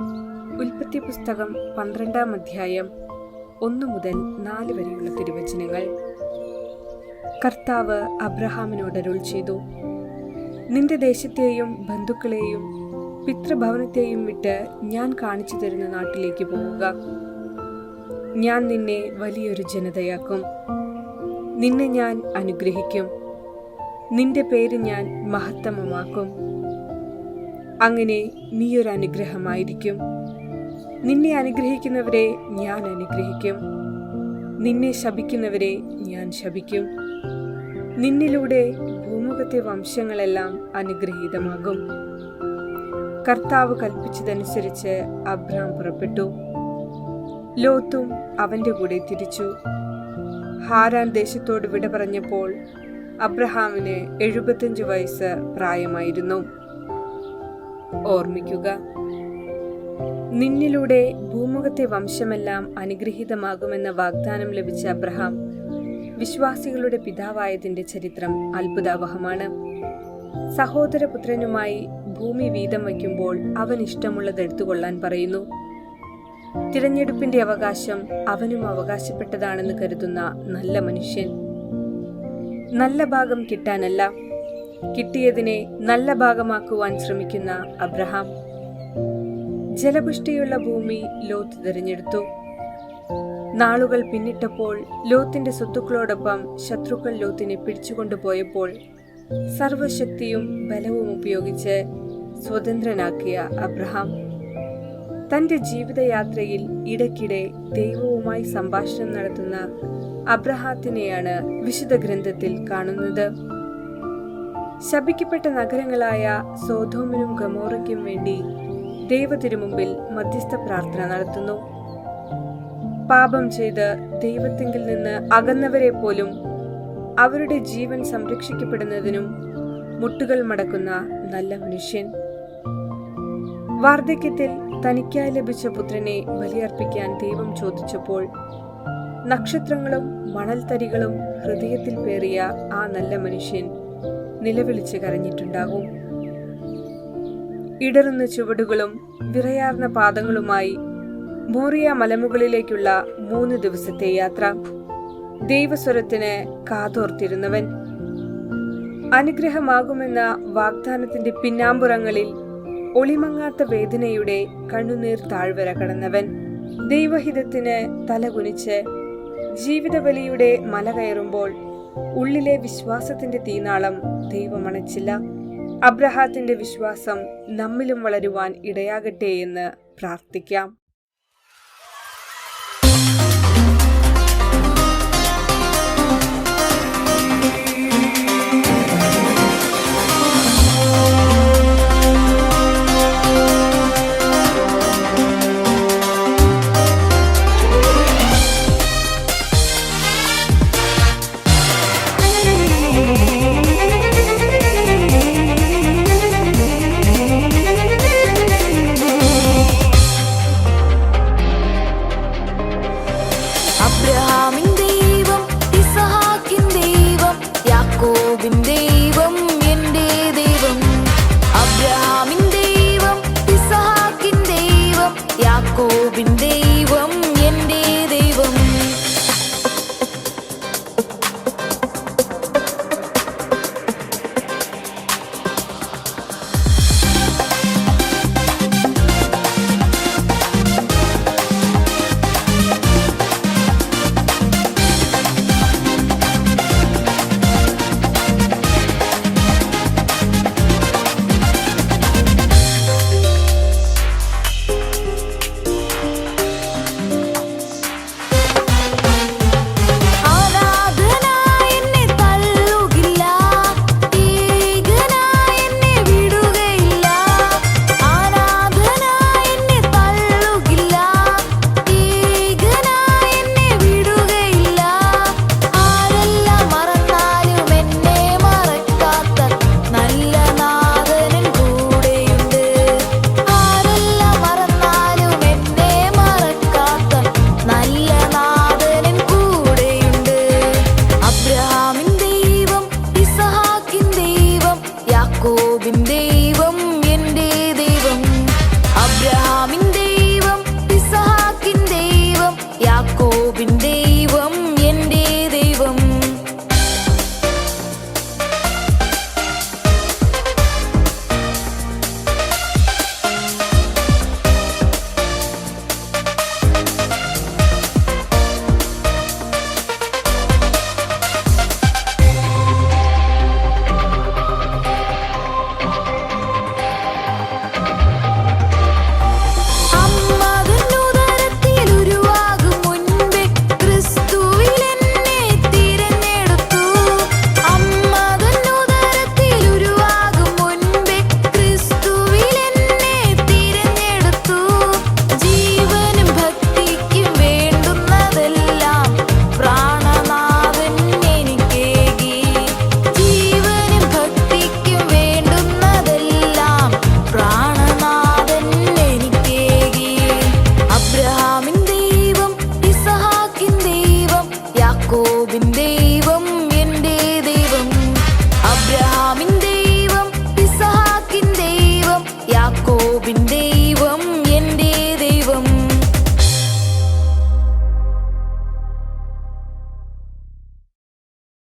ഉൽപ്പത്തി പുസ്തകം പന്ത്രണ്ടാം അധ്യായം ഒന്നു മുതൽ നാല് വരെയുള്ള തിരുവചനങ്ങൾ. കർത്താവ് അബ്രഹാമിനോട് അരുൾ ചെയ്തു. നിന്റെ ദേശത്തെയും ബന്ധുക്കളെയും പിതൃഭവനത്തെയും വിട്ട് ഞാൻ കാണിച്ചു തരുന്ന നാട്ടിലേക്ക് പോവുക. ഞാൻ നിന്നെ വലിയൊരു ജനതയാക്കും. നിന്നെ ഞാൻ അനുഗ്രഹിക്കും. നിന്റെ പേര് ഞാൻ മഹത്തമമാക്കും. അങ്ങനെ നീയൊരു അനുഗ്രഹമായിരിക്കും നിന്നെ അനുഗ്രഹിക്കുന്നവരെ ഞാൻ അനുഗ്രഹിക്കും. നിന്നെ ശപിക്കുന്നവരെ ഞാൻ ശപിക്കും. നിന്നിലൂടെ ഭൂമുഖത്തെ വംശങ്ങളെല്ലാം അനുഗ്രഹീതമാകും. കർത്താവ് കൽപ്പിച്ചതനുസരിച്ച് അബ്രാം പുറപ്പെട്ടു. ലോത്തും അവന്റെ കൂടെ തിരിച്ചു. ഹാരാൻ ദേശത്തോട് വിട പറഞ്ഞപ്പോൾ അബ്രഹാമിന് എഴുപത്തഞ്ച് വയസ്സ് പ്രായമായിരുന്നു. ഓർമ്മിക്കുക. നിന്നിലൂടെ ഭൂമുഖത്തെ വംശമെല്ലാം അനുഗ്രഹീതമാകുമെന്ന വാഗ്ദാനം ലഭിച്ച അബ്രഹാം വിശ്വാസികളുടെ പിതാവായതിന്റെ ചരിത്രം അത്ഭുതാവഹമാണ്. സഹോദരപുത്രനുമായി ഭൂമി വീതം വയ്ക്കുമ്പോൾ അവൻ ഇഷ്ടമുള്ളത് എടുത്തുകൊള്ളാൻ പറയുന്നു. തിരഞ്ഞെടുപ്പിന്റെ അവകാശം അവനും അവകാശപ്പെട്ടതാണെന്ന് കരുതുന്ന നല്ല മനുഷ്യൻ. നല്ല ഭാഗം കിട്ടാനല്ല. കിട്ടിയതിനെ നല്ല ഭാഗമാക്കുവാൻ ശ്രമിക്കുന്ന അബ്രഹാം ജലപുഷ്ടിയുള്ള ഭൂമി ലോത്ത് തിരഞ്ഞെടുത്തു. നാളുകൾ പിന്നിട്ടപ്പോൾ ലോത്തിന്റെ സ്വത്തുക്കളോടൊപ്പം ശത്രുക്കൾ ലോത്തിനെ പിടിച്ചുകൊണ്ടുപോയപ്പോൾ സർവശക്തിയും ബലവും ഉപയോഗിച്ച് സ്വതന്ത്രനാക്കിയ അബ്രഹാം തന്റെ ജീവിതയാത്രയിൽ ഇടയ്ക്കിടെ ദൈവവുമായി സംഭാഷണം നടത്തുന്ന അബ്രഹാത്തിനെയാണ് വിശുദ്ധ ഗ്രന്ഥത്തിൽ കാണുന്നത്. ശപിക്കപ്പെട്ട നഗരങ്ങളായ സോധോമിനും ഗമോറയ്ക്കും വേണ്ടി ദൈവത്തിരുമുമ്പിൽ മധ്യസ്ഥ പ്രാർത്ഥന നടത്തുന്നു. പാപം ചെയ്ത് ദൈവത്തിങ്കിൽ നിന്ന് അകന്നവരെ പോലും അവരുടെ ജീവൻ സംരക്ഷിക്കപ്പെടുന്നതിനും മുട്ടുകൾ മടക്കുന്ന നല്ല മനുഷ്യൻ. വാർദ്ധക്യത്തിൽ തനിക്കായി ലഭിച്ച പുത്രനെ ബലിയർപ്പിക്കാൻ ദൈവം ചോദിച്ചപ്പോൾ നക്ഷത്രങ്ങളും മണൽത്തരികളും ഹൃദയത്തിൽ പേറിയ ആ നല്ല മനുഷ്യൻ നിലവിളിച്ച് കരഞ്ഞിട്ടുണ്ടാകും. ഇടറുന്ന ചുവടുകളും വിറയാർന്ന പാദങ്ങളുമായി മോറിയ മലമുകളിലേക്കുള്ള മൂന്ന് ദിവസത്തെ യാത്ര. ദൈവസ്വരത്തിന് കാതോർത്തിരുന്നവൻ. അനുഗ്രഹമാകുമെന്ന വാഗ്ദാനത്തിന്റെ പിന്നാമ്പുറങ്ങളിൽ ഒളിമങ്ങാത്ത വേദനയുടെ കണ്ണുനീർ താഴ്വര കടന്നവൻ. ദൈവഹിതത്തിന് തലകുനിച്ച് ജീവിതബലിയുടെ മല കയറുമ്പോൾ ഉള്ളിലെ വിശ്വാസത്തിന്റെ തീനാളം ദൈവമണച്ചില്ല. അബ്രഹാത്തിന്റെ വിശ്വാസം നമ്മിലും വളരുവാൻ ഇടയാകട്ടെ എന്ന് പ്രാർത്ഥിക്കാം. അബ്രഹാമിൻ ദൈവം ഇസഹാക്കിൻ ദൈവം യാക്കോബിൻ ദൈവം എന്റെ ദൈവം. അബ്രഹാമിൻ ദൈവം ഇസഹാക്കിൻ ദൈവം യാക്കോബിൻ ദൈവം.